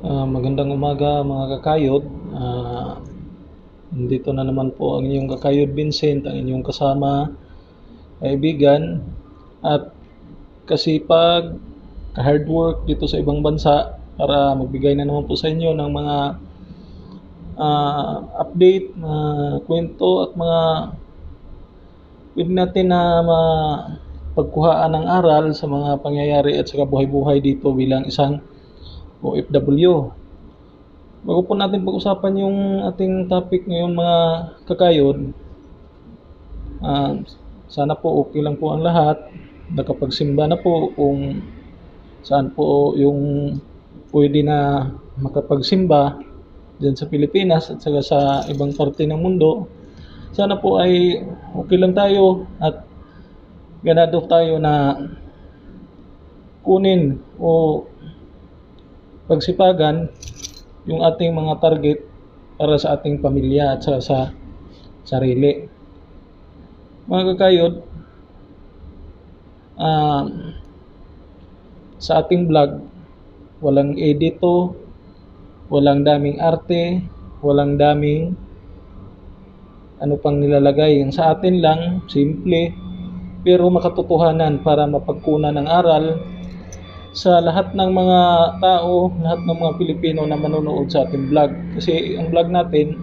Ah, magandang umaga mga kakayod. Ah, nandito na naman po ang inyong kakayod Vincent, ang inyong kasama, kaibigan, at kasipag, hard work dito sa ibang bansa para magbigay na naman po sa inyo ng mga ah, update, mga kwento at mga pwede natin na mapagkuhaan ng aral sa mga pangyayari at sa buhay-buhay dito bilang isang OFW. Bago po natin pag-usapan yung ating topic ngayon mga kakayod, ah, sana po okay lang po ang lahat. Nakapagsimba na po kung saan po yung pwede na makapagsimba dyan sa Pilipinas at saka sa ibang parte ng mundo. Sana po ay okay lang tayo at ganado tayo na kunin o pagsipagan yung ating mga target para sa ating pamilya at sa, sa sarili. Mga kakayod, ah, sa ating vlog, walang edito, walang daming arte, walang daming ano pang nilalagay. Yung sa atin lang, simple, pero makatotohanan para mapagkunan ng aral sa lahat ng mga tao, lahat ng mga Pilipino na manonood sa ating vlog. Kasi ang vlog natin,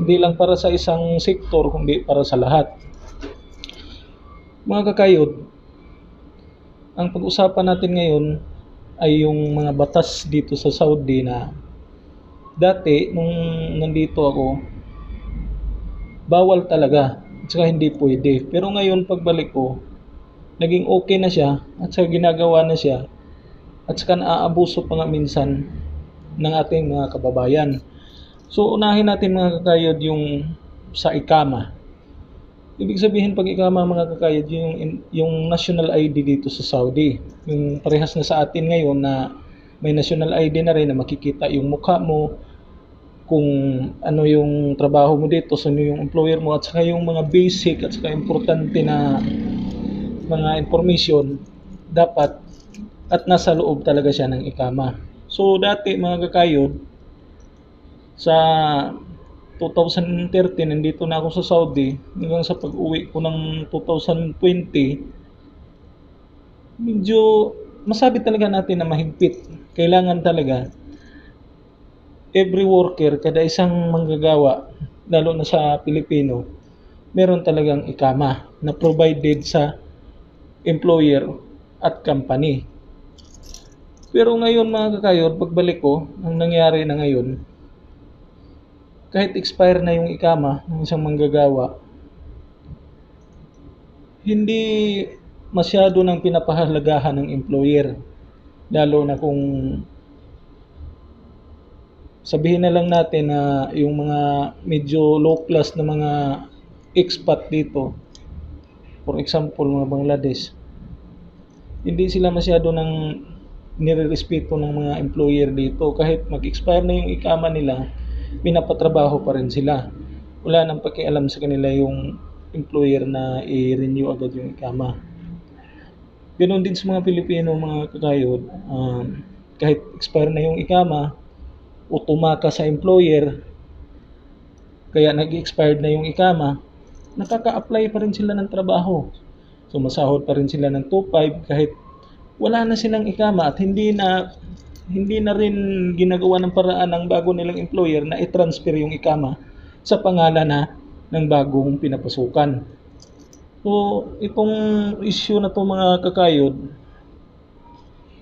hindi lang para sa isang sektor, kundi para sa lahat. Mga kakayod, ang pag-usapan natin ngayon ay yung mga batas dito sa Saudi na dati, nung nandito ako, bawal talaga. At saka hindi pwede. Pero ngayon, pagbalik ko, naging okay na siya at saka ginagawa na siya at saka naaabuso pa nga minsan ng ating mga kababayan. So unahin natin mga kakayod yung sa ikama. Ibig sabihin pag ikama mga kakayod yung yung national ID dito sa Saudi. Yung parehas na sa atin ngayon na may national ID na rin na makikita yung mukha mo, kung ano yung trabaho mo dito, sino yung employer mo, at saka yung mga basic at saka importante na mga information dapat at nasa loob talaga siya ng ikama. So dati mga kakayod, sa 2013 nandito na ako sa Saudi hanggang sa pag-uwi ko ng 2020 medyo masabi talaga natin na mahigpit. Kailangan talaga every worker, kada isang manggagawa, lalo na sa Pilipino, meron talagang ikama na provided sa employer at company. Pero ngayon mga kakayod, pagbalik ko, ang nangyari na ngayon, kahit expire na yung ikama ng isang manggagawa, hindi masyado nang pinapahalagahan ng employer. Lalo na kung sabihin na lang natin na yung mga medyo low class na mga expat dito, for example, mga Bangladesh, hindi sila masyado ng nirerespeto ng mga employer dito. Kahit mag-expire na yung ikama nila, pinapatrabaho pa rin sila. Wala nang pakialam sa kanila yung employer na i-renew agad yung ikama. Ganon din sa mga Pilipino, mga kakayod, um, kahit expire na yung ikama, o tumaka sa employer, kaya nag-expired na yung ikama, nakaka-apply pa rin sila ng trabaho. So masahod pa rin sila ng 2.5 kahit wala na silang ikama at hindi na hindi na rin ginagawa ng paraan ng bago nilang employer na i-transfer yung ikama sa pangalan na ng bagong pinapasukan. So, itong issue na to mga kakayod,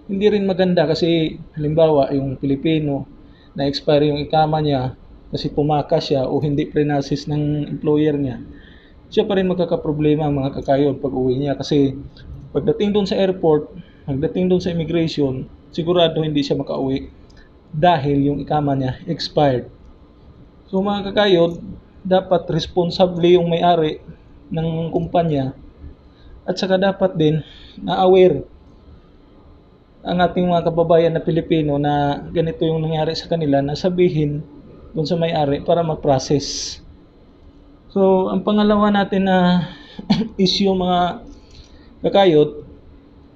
hindi rin maganda kasi halimbawa yung Pilipino na expire yung ikama niya kasi tumakas siya o hindi prenasis ng employer niya, siya pa rin magkakaproblema mga kakayod pag uwi niya kasi pagdating doon sa airport, pagdating doon sa immigration, sigurado hindi siya makauwi dahil yung ikama niya expired. So mga kakayod, dapat responsable yung may-ari ng kumpanya at saka dapat din na-aware ang ating mga kababayan na Pilipino na ganito yung nangyari sa kanila na sabihin doon sa may-ari para mag-process. So, ang pangalawa natin na issue mga kakayot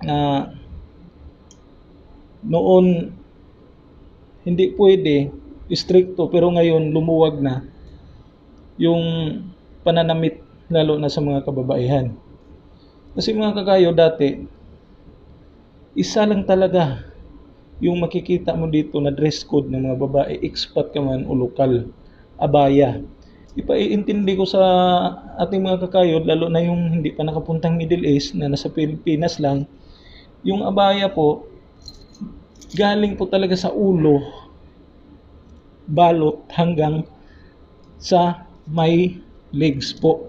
na noon hindi pwede, stricto, pero ngayon lumuwag na yung pananamit lalo na sa mga kababaihan. Kasi mga kakayo dati, isa lang talaga yung makikita mo dito na dress code ng mga babae, expat ka man o lokal, abaya. Ipaiintindi ko sa ating mga kakayod, lalo na yung hindi pa nakapuntang Middle East na nasa Pilipinas lang, yung abaya po, galing po talaga sa ulo, balot hanggang sa may legs po.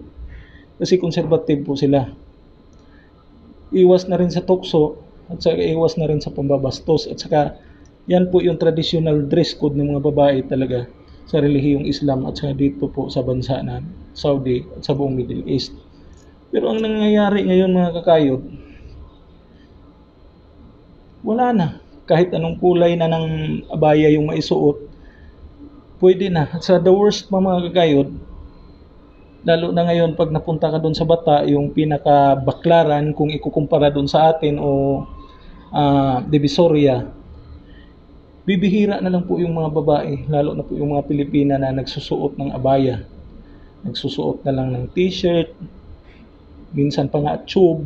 Kasi conservative po sila. Iwas na rin sa tukso at saka iwas na rin sa pambabastos at saka yan po yung traditional dress code ng mga babae talaga sa relihiyong Islam at saka dito po sa bansa na Saudi at sa buong Middle East. Pero ang nangyayari ngayon mga kakayod, wala na. Kahit anong kulay na ng abaya yung maisuot, pwede na. Sa the worst mga kakayod, lalo na ngayon pag napunta ka doon sa bata, yung pinakabaklaran kung ikukumpara doon sa atin o uh, Divisoria, bibihira na lang po yung mga babae, lalo na po yung mga Pilipina na nagsusuot ng abaya. Nagsusuot na lang ng t-shirt, minsan pa nga tube,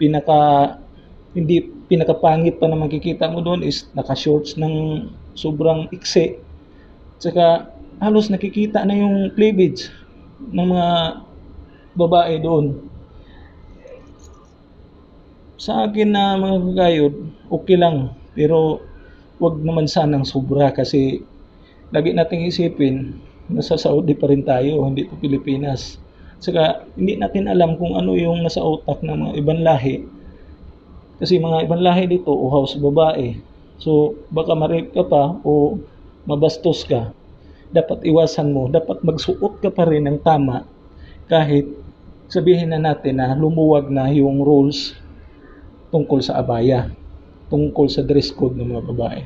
pinaka hindi pinakapangit pa na makikita mo doon is naka-shorts ng sobrang ikse. Tsaka halos nakikita na yung cleavage ng mga babae doon. Sa akin na mga kagayod, okay lang. Pero wag naman sanang sobra kasi lagi nating isipin nasa Saudi pa rin tayo, hindi to Pilipinas. Saka hindi natin alam kung ano yung nasa utak ng mga ibang lahi. Kasi mga ibang lahi dito, uhaw sa babae. So baka ma-rape ka pa o mabastos ka. Dapat iwasan mo, dapat magsuot ka pa rin ng tama kahit sabihin na natin na lumuwag na yung rules tungkol sa abaya tungkol sa dress code ng mga babae.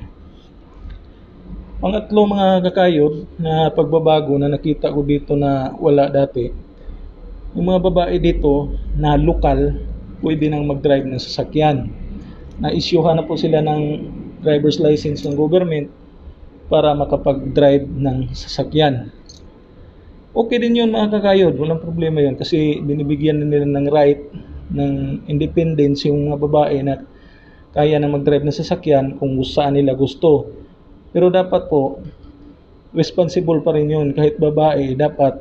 Pangatlo mga kakayod na pagbabago na nakita ko dito na wala dati, yung mga babae dito na lokal pwede nang mag-drive ng sasakyan. Na-issuehan na po sila ng driver's license ng government para makapag-drive ng sasakyan. Okay din yun mga kakayod, walang problema yun kasi binibigyan nila ng right ng independence yung mga babae na kaya na mag-drive ng sasakyan kung saan nila gusto. Pero dapat po, responsible pa rin yun. Kahit babae, dapat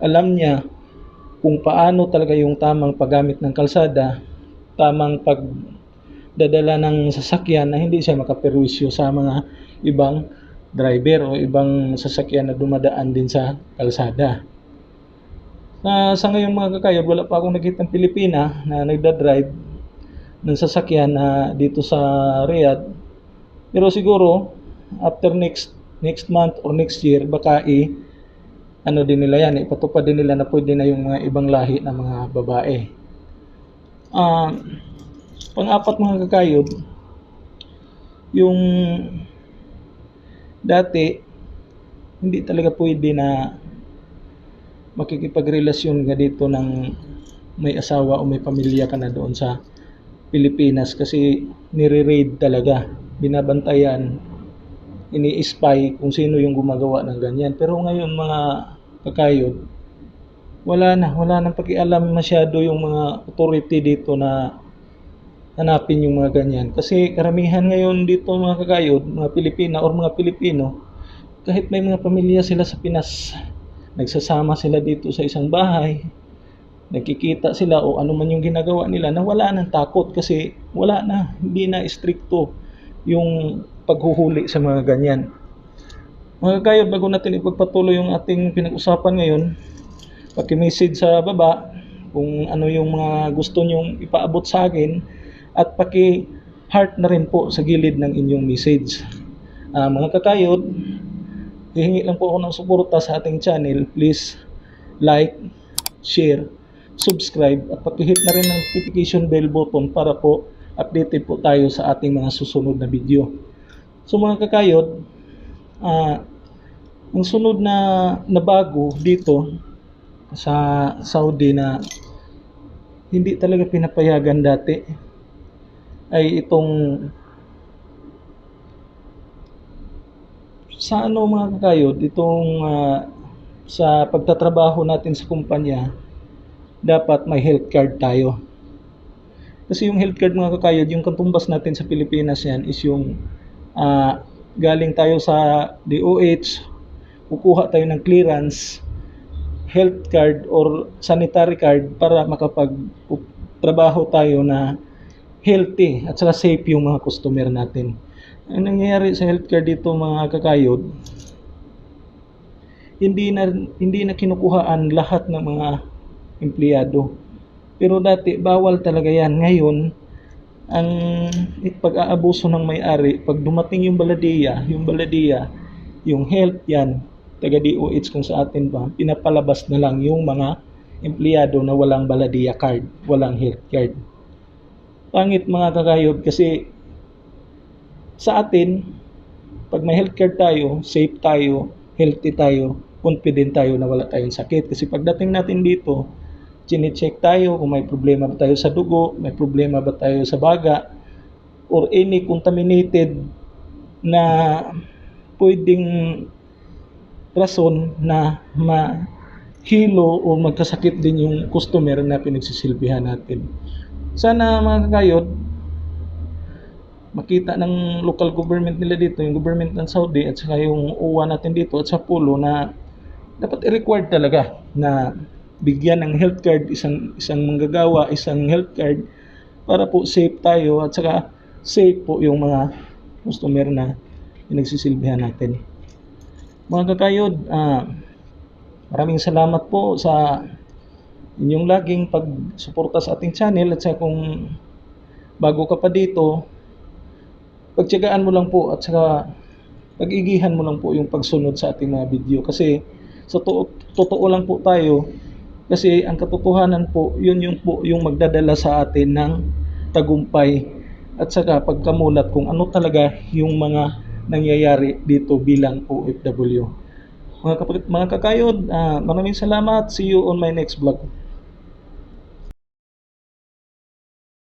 alam niya kung paano talaga yung tamang paggamit ng kalsada, tamang pagdadala ng sasakyan na hindi siya makaperwisyo sa mga ibang driver o ibang sasakyan na dumadaan din sa kalsada. Uh, sa ngayon mga kakayod, wala pa akong nakita ng Pilipina na nagda-drive ng sasakyan na dito sa Riyadh. Pero siguro after next next month or next year baka i ano din nila yan, ipatupad din nila na pwede na yung mga ibang lahi ng mga babae. Uh, pang-apat mga kakayod, yung dati, hindi talaga pwede na makikipagrelasyon ka dito ng may asawa o may pamilya ka na doon sa Pilipinas kasi nire-raid talaga, binabantayan, ini-spy kung sino yung gumagawa ng ganyan. Pero ngayon mga kakayod, wala na, wala nang pakialam masyado yung mga authority dito na hanapin yung mga ganyan. Kasi karamihan ngayon dito mga kakayod, mga Pilipina or mga Pilipino, kahit may mga pamilya sila sa Pinas, nagsasama sila dito sa isang bahay, nakikita sila o ano man yung ginagawa nila na wala nang takot kasi wala na, hindi na stricto yung paghuhuli sa mga ganyan. Mga kayo, bago natin ipagpatuloy yung ating pinag-usapan ngayon, paki-message sa baba kung ano yung mga gusto nyong ipaabot sa akin at paki-heart na rin po sa gilid ng inyong message. Uh, mga kakayod, hihingi lang po ako ng suporta sa ating channel. Please like, share, subscribe at pakihit na rin ng notification bell button para po updated po tayo sa ating mga susunod na video. So mga kakayod, uh, ang sunod na, na bago dito sa Saudi na hindi talaga pinapayagan dati ay itong sa ano mga kakayod, itong ah, sa pagtatrabaho natin sa kumpanya, dapat may health card tayo. Kasi yung health card mga kakayod, yung katumbas natin sa Pilipinas yan is yung ah, galing tayo sa DOH, kukuha tayo ng clearance, health card or sanitary card para makapag trabaho tayo na healthy at saka safe yung mga customer natin. Ang nangyayari sa health card dito mga kakayod, hindi na hindi na kinukuhaan lahat ng mga empleyado. Pero dati bawal talaga 'yan. Ngayon ang pag-aabuso ng may-ari, pag dumating yung baladiya, yung baladiya, yung health yan, taga DOH kung sa atin ba, pinapalabas na lang yung mga empleyado na walang baladiya card, walang health card. Pangit mga kakayod kasi sa atin, pag may health card tayo, safe tayo, healthy tayo, confident tayo na wala tayong sakit. Kasi pagdating natin dito, chine-check tayo kung may problema ba tayo sa dugo, may problema ba tayo sa baga, or any contaminated na pwedeng rason na mahilo o magkasakit din yung customer na pinagsisilbihan natin. Sana mga kakayod, makita ng local government nila dito, yung government ng Saudi at saka yung UWA natin dito at sa Pulo na dapat i-required talaga na bigyan ng health card isang isang manggagawa, isang health card para po safe tayo at saka safe po yung mga customer na pinagsisilbihan natin. Mga kakayod, ah, maraming salamat po sa inyong laging pagsuporta sa ating channel at saka kung bago ka pa dito, pagtyagaan mo lang po at saka pag-igihan mo lang po yung pagsunod sa ating mga video kasi sa to- totoo lang po tayo kasi ang katotohanan po yun yung po yung magdadala sa atin ng tagumpay at saka pagkamulat kung ano talaga yung mga nangyayari dito bilang OFW. Mga, kapatid, mga kakayod, ah, maraming salamat. See you on my next vlog.